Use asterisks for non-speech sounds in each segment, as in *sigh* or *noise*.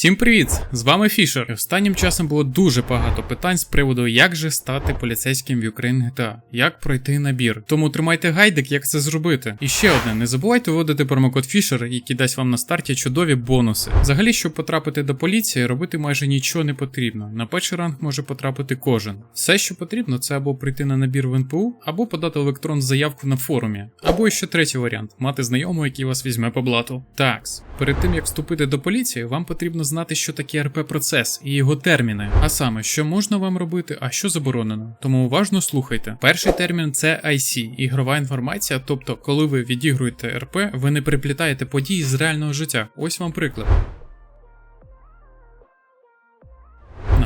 Всім привіт! З вами Фішер. Останнім часом було дуже багато питань з приводу, як же стати поліцейським в Ukraine GTA, як пройти набір. Тому тримайте гайдик, як це зробити. І ще одне: не забувайте вводити промокод Фішер, який дасть вам на старті чудові бонуси. Взагалі, щоб потрапити до поліції, робити майже нічого не потрібно. На перший ранг може потрапити кожен. Все, що потрібно, це або прийти на набір в НПУ, або подати електронну заявку на форумі, або ще третій варіант мати знайомого, який вас візьме по блату. Такс, перед тим як вступити до поліції, вам потрібно знати, що таке РП процес і його терміни. А саме, що можна вам робити, а що заборонено. Тому уважно слухайте. Перший термін це IC, ігрова інформація. Тобто, коли ви відігруєте РП, ви не приплітаєте події з реального життя. Ось вам приклад.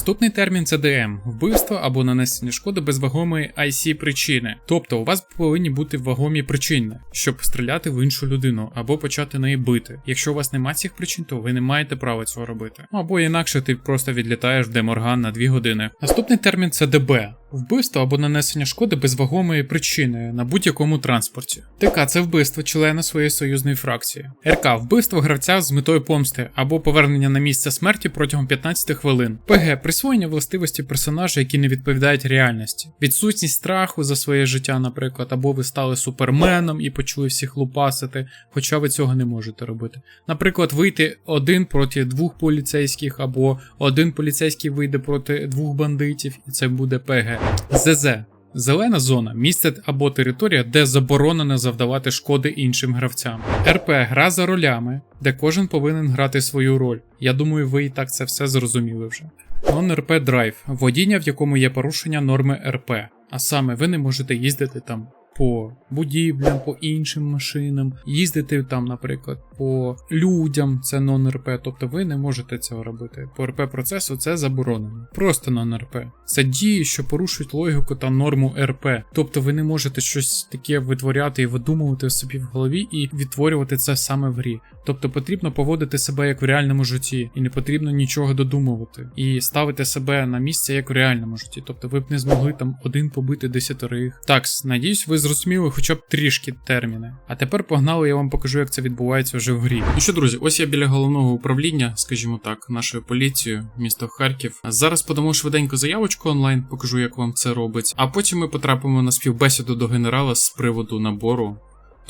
Наступний термін це ДМ вбивство або нанесення шкоди без вагомої IC причини. Тобто у вас повинні бути вагомі причини, щоб стріляти в іншу людину або почати неї бити. Якщо у вас немає цих причин, то ви не маєте права цього робити. Ну, Або інакше ти просто відлітаєш в деморган на 2 години. Наступний термін це ДБ. Вбивство або нанесення шкоди без вагомої причини на будь-якому транспорті. ТК це вбивство члена своєї союзної фракції. РК вбивство гравця з метою помсти або повернення на місце смерті протягом 15 хвилин. ПГ присвоєння властивості персонажа, які не відповідають реальності. Відсутність страху за своє життя, наприклад, або ви стали суперменом і почали всіх лупасити, хоча ви цього не можете робити. Наприклад, вийти один проти двох поліцейських, або один поліцейський вийде проти двох бандитів, і це буде ПГ. ЗЗ. Зелена зона місце або територія, де заборонено завдавати шкоди іншим гравцям. РП гра за ролями, де кожен повинен грати свою роль. Я думаю, ви і так це все зрозуміли вже. Non-RP драйв водіння, в якому є порушення норми РП. А саме ви не можете їздити там по будівлям, по іншим машинам, їздити там, наприклад, по людям, це non-РП, тобто ви не можете цього робити. По РП процесу це заборонено. Просто non-РП. Це дії, що порушують логіку та норму РП. Тобто ви не можете щось таке витворяти і видумувати собі в голові і відтворювати це саме в грі. Тобто потрібно поводити себе як в реальному житті, і не потрібно нічого додумувати, і ставити себе на місце як в реальному житті. Тобто ви б не змогли там один побити десятерих. Так, надіюсь, ви зрозуміли хоча б трішки терміни. А тепер погнали, я вам покажу, як це відбувається вже в грі. Ну що, друзі, ось я біля головного управління, скажімо так, нашою поліцією, місто Харків. Зараз подамо швиденько заявочку онлайн, покажу, як вам це робить. А потім ми потрапимо на співбесіду до генерала з приводу набору.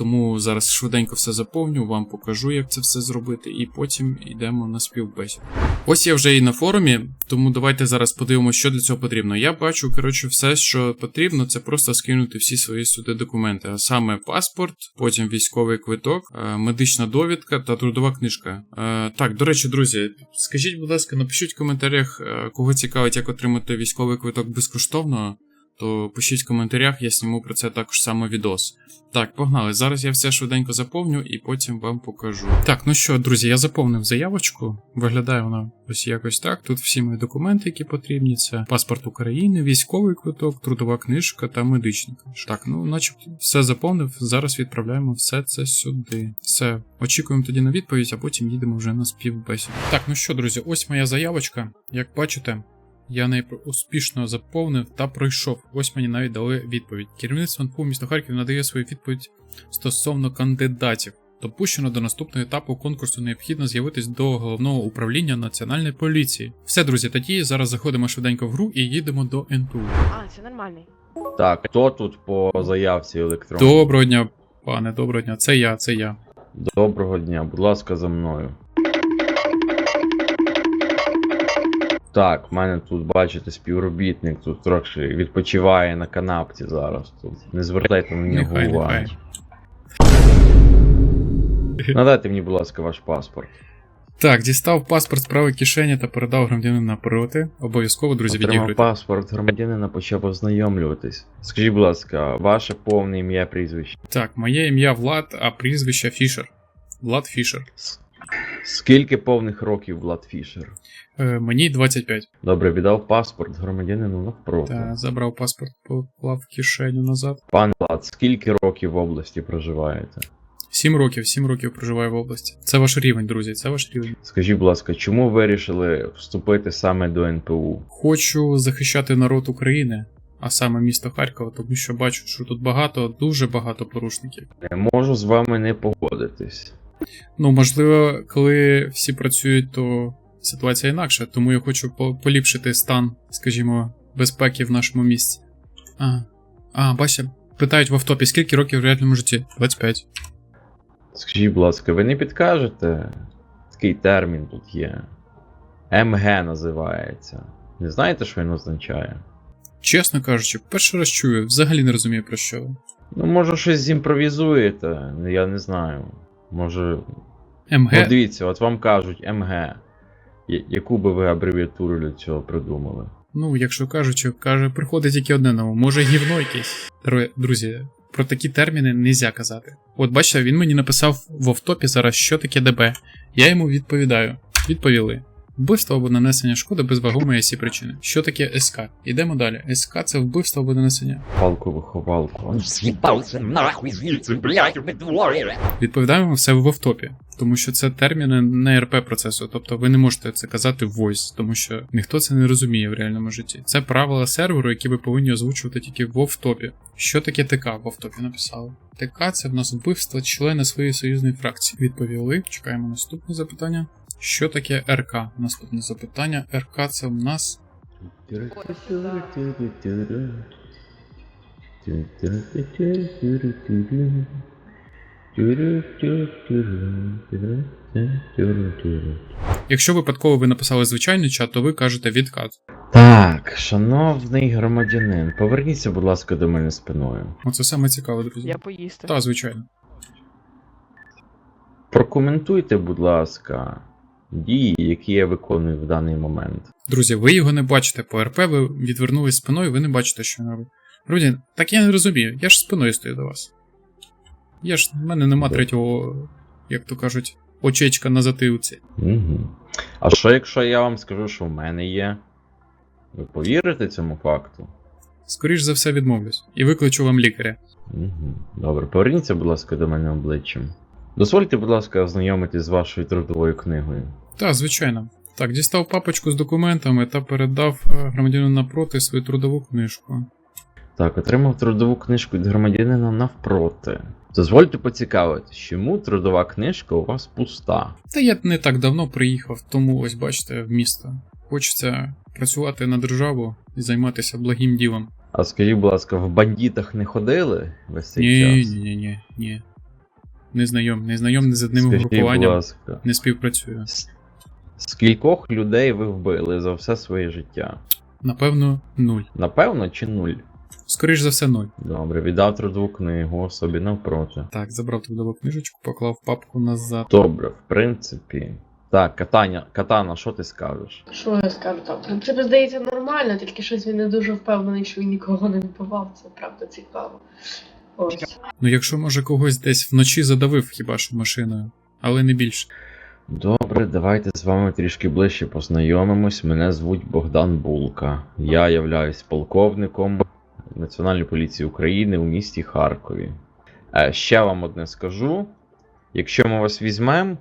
Тому зараз швиденько все заповню, вам покажу, як це все зробити, і потім йдемо на співбесіду. Ось я вже і на форумі, тому давайте зараз подивимося, що для цього потрібно. Я бачу, коротше, все, що потрібно, це просто скинути всі свої сюди документи, а саме паспорт, потім військовий квиток, е, медична довідка та трудова книжка. Е, Так, до речі, друзі, скажіть, будь ласка, напишіть в коментарях, е, кого цікавить, як отримати військовий квиток безкоштовно то пишіть в коментарях, я зніму про це також саме відос. Так, погнали. Зараз я все швиденько заповню і потім вам покажу. Так, ну що, друзі, я заповнив заявочку. Виглядає вона ось якось так. Тут всі мої документи, які потрібні. Це паспорт України, військовий квиток, трудова книжка та медична книжка. Так, ну начебто все заповнив. Зараз відправляємо все це сюди. Все, очікуємо тоді на відповідь, а потім їдемо вже на співбесіду. Так, ну що, друзі, ось моя заявочка. Як бачите. Я неї успішно заповнив та пройшов. Ось мені навіть дали відповідь. Керівництво НПУ міста Харків надає свою відповідь стосовно кандидатів. Допущено до наступного етапу конкурсу необхідно з'явитись до головного управління національної поліції. Все, друзі, тоді зараз заходимо швиденько в гру і їдемо до НПУ. А, це нормальний. Так, хто тут по заявці електронній? Доброго дня, пане, доброго дня. Це я, це я. Доброго дня, будь ласка, за мною. Так, в мене тут, бачите, співробітник тут трохи відпочиває на канапці зараз. Тут. Не звертайте на нього уваги. Надайте мені, будь ласка, ваш паспорт. Так, дістав паспорт з правої кишені та передав громадянину напроти. Обов'язково, друзі, Отримав відігруйте. паспорт громадянина, почав ознайомлюватись. Скажіть, будь ласка, ваше повне ім'я, прізвище. Так, моє ім'я Влад, а прізвище Фішер. Влад Фішер. Скільки повних років Влад Фішер? Е, мені 25. Добре, віддав паспорт громадянину навпроти. Та забрав паспорт, поклав кишеню назад. Пане Влад, скільки років в області проживаєте? 7 років, 7 років проживаю в області. Це ваш рівень, друзі, це ваш рівень. Скажіть, будь ласка, чому вирішили вступити саме до НПУ? Хочу захищати народ України, а саме місто Харкова, тому що бачу, що тут багато, дуже багато порушників. Не можу з вами не погодитись. Ну, можливо, коли всі працюють, то ситуація інакша, тому я хочу поліпшити стан, скажімо, безпеки в нашому місті. А, а бачите, питають в автопі, скільки років в реальному житті? 25. Скажіть, будь ласка, ви не підкажете? Такий термін тут є. МГ називається. Не знаєте, що він означає? Чесно кажучи, перший раз чую, взагалі не розумію про що. Ну, може, щось зімпровізуєте, я не знаю. Може. МГ. Ну, дивіться, от вам кажуть МГ. Яку би ви абревіатуру для цього придумали? Ну, якщо кажучи, каже, приходить тільки одне ново, може гівно якесь. Друзі, про такі терміни нельзя казати. От бачите, він мені написав в офтопі зараз, що таке ДБ. Я йому відповідаю. Відповіли. Вбивство або нанесення шкоди без вагомої сі причини. Що таке СК? Ідемо далі. СК це вбивство або нанесення. Палку виховалку. Нахуй звідси, блядь. Відповідаємо все в офтопі, тому що це терміни не РП процесу, тобто ви не можете це казати в voice, тому що ніхто це не розуміє в реальному житті. Це правила серверу, які ви повинні озвучувати тільки в офтопі. Що таке ТК в офтопі написали? ТК це в нас вбивство члена своєї союзної фракції. Відповіли. Чекаємо наступне запитання. Що таке РК? Наступне запитання. РК це в нас Якщо випадково ви написали звичайний чат, то ви кажете відкат. Так, шановний громадянин, поверніться, будь ласка, до мене спиною. Оце саме цікаве, друзі. Я поїсти. Та, звичайно. Прокоментуйте, будь ласка, дії, які я виконую в даний момент. Друзі, ви його не бачите по РП, ви відвернулись спиною, ви не бачите, що він робить. Друзі, так я не розумію, я ж спиною стою до вас. Я ж, в мене нема третього, як то кажуть, очечка на затилці. Угу. А що якщо я вам скажу, що в мене є? Ви повірите цьому факту? Скоріш за все відмовлюсь. І викличу вам лікаря. Угу. Добре, поверніться, будь ласка, до мене обличчям. Дозвольте, будь ласка, ознайомитись з вашою трудовою книгою. Так, звичайно. Так, дістав папочку з документами та передав е, громадянину напроти свою трудову книжку. Так, отримав трудову книжку від громадянина навпроти. Дозвольте поцікавитись, чому трудова книжка у вас пуста? Та я не так давно приїхав, тому ось бачите, в місто. Хочеться працювати на державу і займатися благим ділом. А скажіть, будь ласка, в бандитах не ходили весь цей Ні, час? ні, ні, ні, ні. Не знайом, не з одним Скажіть, будь угрупуванням, ласка, не співпрацюю. с- скількох людей ви вбили за все своє життя? Напевно, нуль. Напевно чи нуль? Скоріш за все, нуль. Добре, віддав трудову книгу особі навпроти. Так, забрав трудову книжечку, поклав папку назад. Добре, в принципі. Так, Катаня, Катана, що ти скажеш? Що я скажу там? В принципі, здається, нормально, тільки щось він не дуже впевнений, що він нікого не вбивав. Це правда цікаво. Ось. Ну, якщо може когось десь вночі задавив хіба що машиною, але не більше. Добре, давайте з вами трішки ближче познайомимось. Мене звуть Богдан Булка. Я являюсь полковником Національної поліції України у місті Харкові. Е, Ще вам одне скажу: якщо ми вас візьмемо,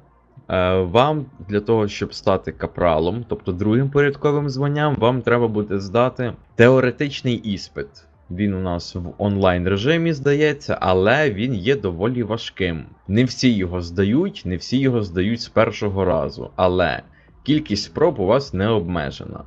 е, вам для того, щоб стати капралом, тобто другим порядковим званням, вам треба буде здати теоретичний іспит. Він у нас в онлайн режимі здається, але він є доволі важким. Не всі його здають, не всі його здають з першого разу, але кількість спроб у вас не обмежена.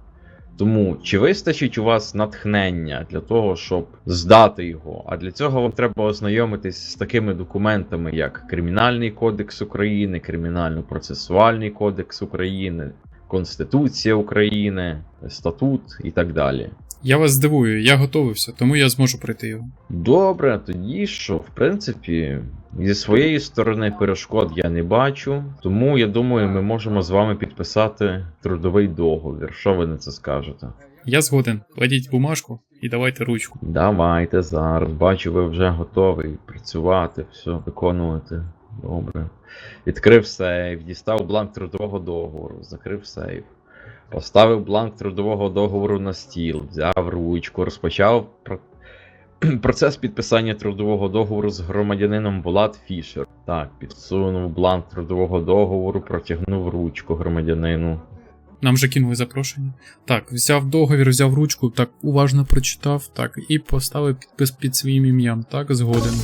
Тому чи вистачить у вас натхнення для того, щоб здати його? А для цього вам треба ознайомитись з такими документами, як Кримінальний кодекс України, Кримінально-процесуальний кодекс України, Конституція України, Статут і так далі. Я вас здивую, я готовився, тому я зможу пройти його. Добре, тоді що, в принципі, зі своєї сторони перешкод я не бачу, тому я думаю, ми можемо з вами підписати трудовий договір. Що ви на це скажете? Я згоден. Кладіть бумажку і давайте ручку. Давайте зараз. Бачу, ви вже готові працювати, все виконувати. Добре. Відкрив сейф, дістав бланк трудового договору, закрив сейф. Поставив бланк трудового договору на стіл, взяв ручку, розпочав *clears throat* процес підписання трудового договору з громадянином Влад Фішер. Так, підсунув бланк трудового договору, протягнув ручку громадянину. Нам вже кинули запрошення. Так, взяв договір, взяв ручку, так уважно прочитав, так, і поставив підпис під своїм ім'ям. Так, згоден.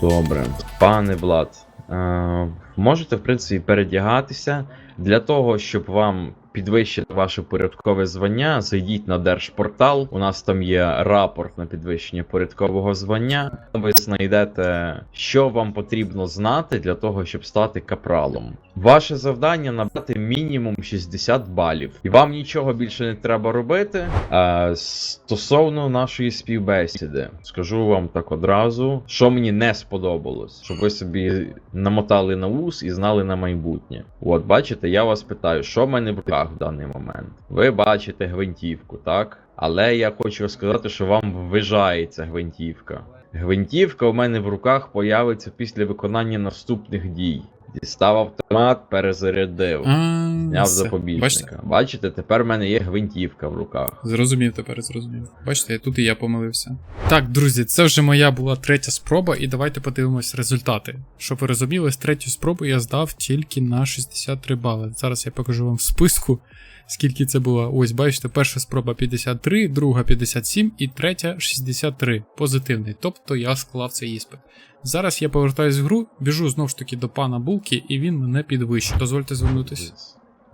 Добре. Пане Влад, Е, можете, в принципі, передягатися. Для того, щоб вам підвищити ваше порядкове звання, зайдіть на Держпортал. У нас там є рапорт на підвищення порядкового звання. Ви знайдете, що вам потрібно знати для того, щоб стати капралом. Ваше завдання набрати мінімум 60 балів, і вам нічого більше не треба робити. Е, стосовно нашої співбесіди, скажу вам так одразу, що мені не сподобалось, щоб ви собі намотали на ус і знали на майбутнє. От, бачите, я вас питаю, що в мене в руках в даний момент. Ви бачите гвинтівку, так? Але я хочу сказати, що вам ввижається гвинтівка. Гвинтівка у мене в руках появиться після виконання наступних дій. Дістав автомат, перезарядив. Зняв запобіжника. Бачите? Бачите, тепер в мене є гвинтівка в руках. Зрозумів тепер, зрозумів. Бачите, тут і я помилився. Так, друзі, це вже моя була третя спроба, і давайте подивимось результати. Щоб ви розуміли, з третьої спроби я здав тільки на 63 бали. Зараз я покажу вам в списку, скільки це було. Ось, бачите, перша спроба 53, друга 57 і третя 63. Позитивний. Тобто я склав цей іспит. Зараз я повертаюсь в гру, біжу знову ж таки до пана Булки, і він мене підвищить. Дозвольте звернутися.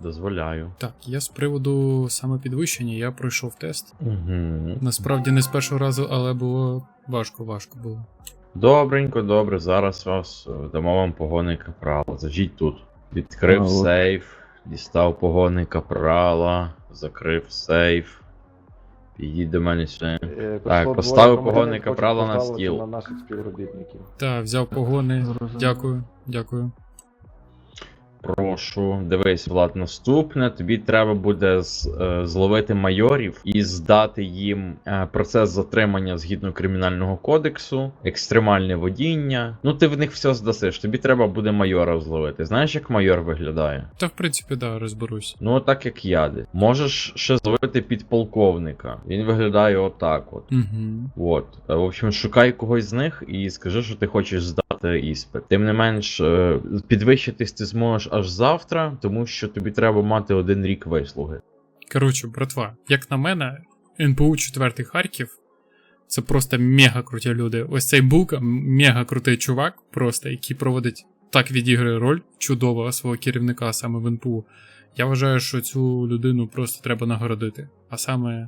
Дозволяю. Так, я з приводу саме підвищення, я пройшов тест. Угу. Насправді не з першого разу, але було важко, важко було. Добренько, добре, зараз вас е, дамо вам погони капрала. Зажіть тут. Відкрив А, от. сейф, дістав погони капрала, закрив сейф. Підіть до мене ще. Е, Так, поставив двоє погони капрала на стіл. На наших співробітників. Так, взяв погони. Дякую, дякую. Прошу, дивись, Влад, наступне. Тобі треба буде з, е, зловити майорів і здати їм е, процес затримання згідно кримінального кодексу, екстремальне водіння. Ну, ти в них все здасиш. Тобі треба буде майора зловити. Знаєш, як майор виглядає? Та в принципі, да, розберусь. Ну, так як я. Можеш ще зловити підполковника. Він виглядає отак от. Угу. От. Е, В общем, шукай когось з них і скажи, що ти хочеш здати іспит. Тим не менш, підвищитись ти зможеш аж завтра, тому що тобі треба мати один рік вислуги. Коротше, братва, як на мене, НПУ 4 Харків це просто мега круті люди. Ось цей Булка мега крутий чувак, просто який проводить так відіграє роль чудового свого керівника саме в НПУ. Я вважаю, що цю людину просто треба нагородити, а саме е,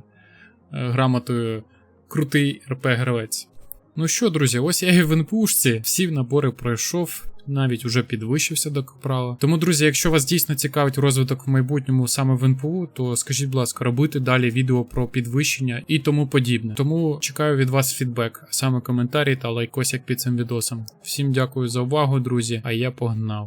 грамотою крутий РП-гравець. Ну що, друзі, ось я і в НПУшці всі набори пройшов, навіть уже підвищився до капрала. Тому, друзі, якщо вас дійсно цікавить розвиток в майбутньому саме в НПУ, то скажіть, будь ласка, робити далі відео про підвищення і тому подібне. Тому чекаю від вас фідбек, саме коментарі та лайкосик під цим відосом. Всім дякую за увагу, друзі, а я погнав.